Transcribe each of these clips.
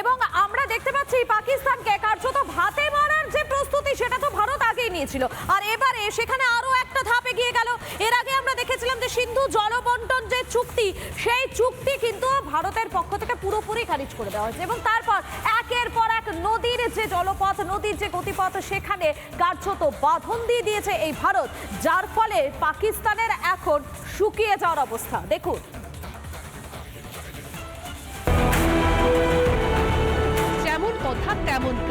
এবং আমরা দেখতে পাচ্ছি পাকিস্তানকে কার্যত ভাতে মারার যে প্রস্তুতি, সেটা তো ভারত আগেই নিয়েছিল। আর এবারে সেখানে আরও একটা ধাপে গিয়ে গেল। এর আগে আমরা দেখেছিলাম যে সিন্ধু জলবন্টন যে চুক্তি, সেই চুক্তি কিন্তু ভারতের পক্ষ থেকে পুরোপুরি খারিজ করে দেওয়া হয়েছে। এবং তারপর একের পর এক নদীর যে জলপথ, নদীর যে গতিপথ, সেখানে কার্যত বাঁধন দিয়ে দিয়েছে এই ভারত, যার ফলে পাকিস্তানের এখন শুকিয়ে যাওয়ার অবস্থা। দেখুন।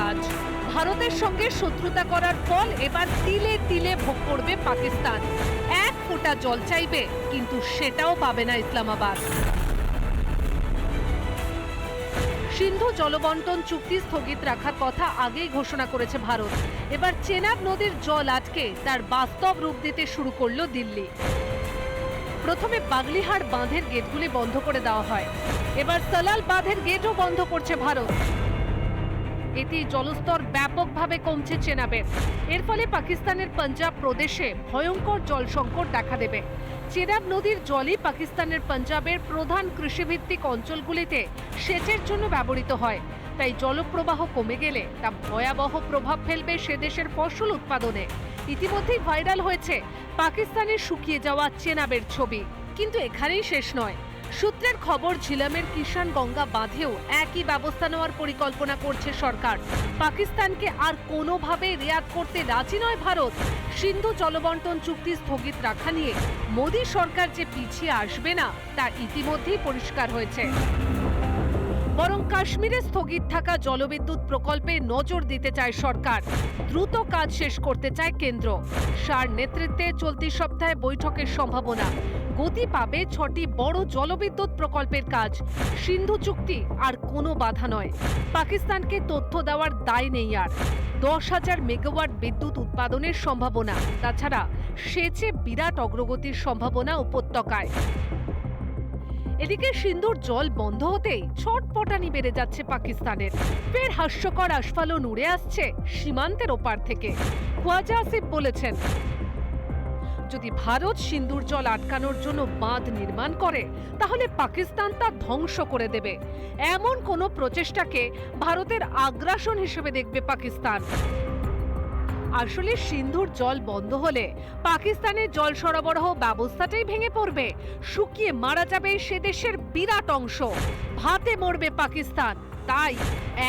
কাজ। ভারতের সঙ্গে শত্রুতা করার ফল এবার তিলে তিলে ভোগ করবে পাকিস্তান। এক ফোঁটা জল চাইবে, কিন্তু সেটাও পাবে না ইসলামাবাদ। সিন্ধু জলবন্টন চুক্তি স্থগিত রাখার কথা আগেই ঘোষণা করেছে ভারত। এবার চেনাব নদীর জল আটকে তার বাস্তব রূপ দিতে শুরু করল দিল্লি। প্রথমে বাগলিহাট বাঁধের গেটগুলি বন্ধ করে দেওয়া হয়। এবার সালাল বাঁধের গেটও বন্ধ করছে ভারত। এতে জলস্তর ব্যাপকভাবে কমছে চেনাবের এর ফলে পাকিস্তানের পাঞ্জাব প্রদেশে ভয়ঙ্কর জল সংকট দেখা দেবে। চেনাব নদীর জলই পাকিস্তানের পাঞ্জাবের প্রধান কৃষিভিত্তিক অঞ্চলগুলিতে সেচের জন্য ব্যবহৃত হয়। তাই জলপ্রবাহ কমে গেলে তা ভয়াবহ প্রভাব ফেলবে সে দেশের ফসল উৎপাদনে। ইতিমধ্যেই ভাইরাল হয়েছে পাকিস্তানের শুকিয়ে যাওয়া চেনাবের ছবি। কিন্তু এখানেই শেষ নয়। সূত্রের খবর, ঝিলামের কিষান গঙ্গা বাঁধেও একই ব্যবস্থা নেওয়ার পরিকল্পনা করছে সরকার। পাকিস্তানকে আর কোনোভাবে রেয়াত করতে রাজি নয় ভারত। সিন্ধু জলবন্টন চুক্তি স্থগিত রাখা নিয়ে মোদী সরকার যে পিছিয়ে আসবে না, তা ইতিমধ্যেই পরিষ্কার হয়েছে। বরং কাশ্মীরে স্থগিত থাকা জলবিদ্যুৎ প্রকল্পে নজর দিতে চায় সরকার। দ্রুত কাজ শেষ করতে চায় কেন্দ্র। সার নেতৃত্বে চলতি সপ্তাহে বৈঠকের সম্ভাবনা। গতি পাবে ছটি বড় জলবিদ্যুৎ প্রকল্পের কাজ। সিন্ধু চুক্তি আর কোনো বাধা নয়। পাকিস্তানকে তথ্য দেওয়ার দায় নেই আর। দশ হাজার মেগাওয়াট বিদ্যুৎ উৎপাদনের সম্ভাবনা। তাছাড়া সেচে বিরাট অগ্রগতির সম্ভাবনা উপত্যকায়। এদিকে সিন্ধুর জল বন্ধ হতেই ছটপটানি বেড়ে যাচ্ছে পাকিস্তানের। ফের হাস্যকর আস্ফালন উড়ে আসছে সীমান্তের ওপার থেকে। খোয়াজা আসিফ বলেছেন যদি ভারত সিন্দুর জল আটকানোর জন্য বাঁধ নির্মাণ করে, তাহলে পাকিস্তান তা ধ্বংস করে দেবে। এমন কোনো প্রচেষ্টাকে ভারতের আগ্রাসন হিসেবে দেখবে পাকিস্তান। আসলে সিন্ধুর জল বন্ধ হলে পাকিস্তানের জল সরবরাহ ব্যবস্থাটাই ভেঙে পড়বে। শুকিয়ে মারা যাবে সে দেশের বিরাট অংশ। ভাতে মরবে পাকিস্তান। তাই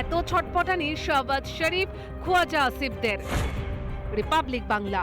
এত ছটপটানি শাহবাজ শরীফ, খোয়াজা আসিফদের। রিপাবলিক বাংলা।